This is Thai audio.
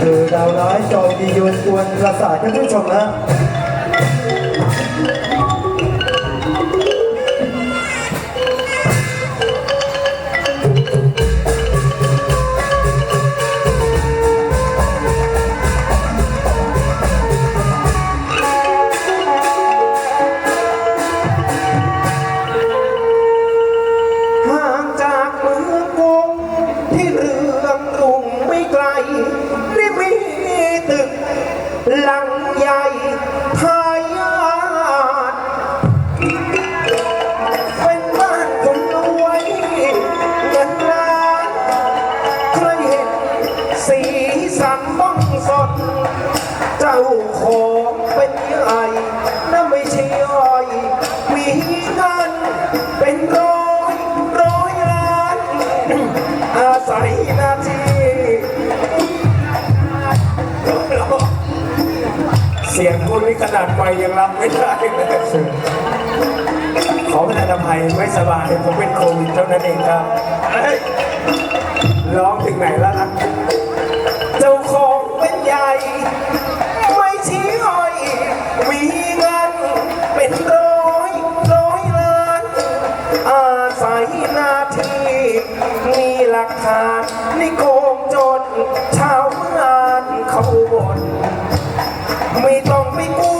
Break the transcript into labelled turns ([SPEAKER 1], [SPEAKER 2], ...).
[SPEAKER 1] คือดาวร้ายจอมดียนกวนประสาทท่านผู้ชมนะ หลังใหญ่ทา สียงคุณนี่ขนาดไปยังรับไม่ได้เลยขอประทานอภัยไม่สบายผมเป็นโควิดเท่านั้นเองครับร้องถึงไหนแล้วล่ะเจ้าของเป็นใหญ่ ไม่ชี้อ้อย มีเงินเป็นร้อยร้อยล้าน อาศัยหน้าที่มีหลักฐาน ไม่ต้องไปกลัว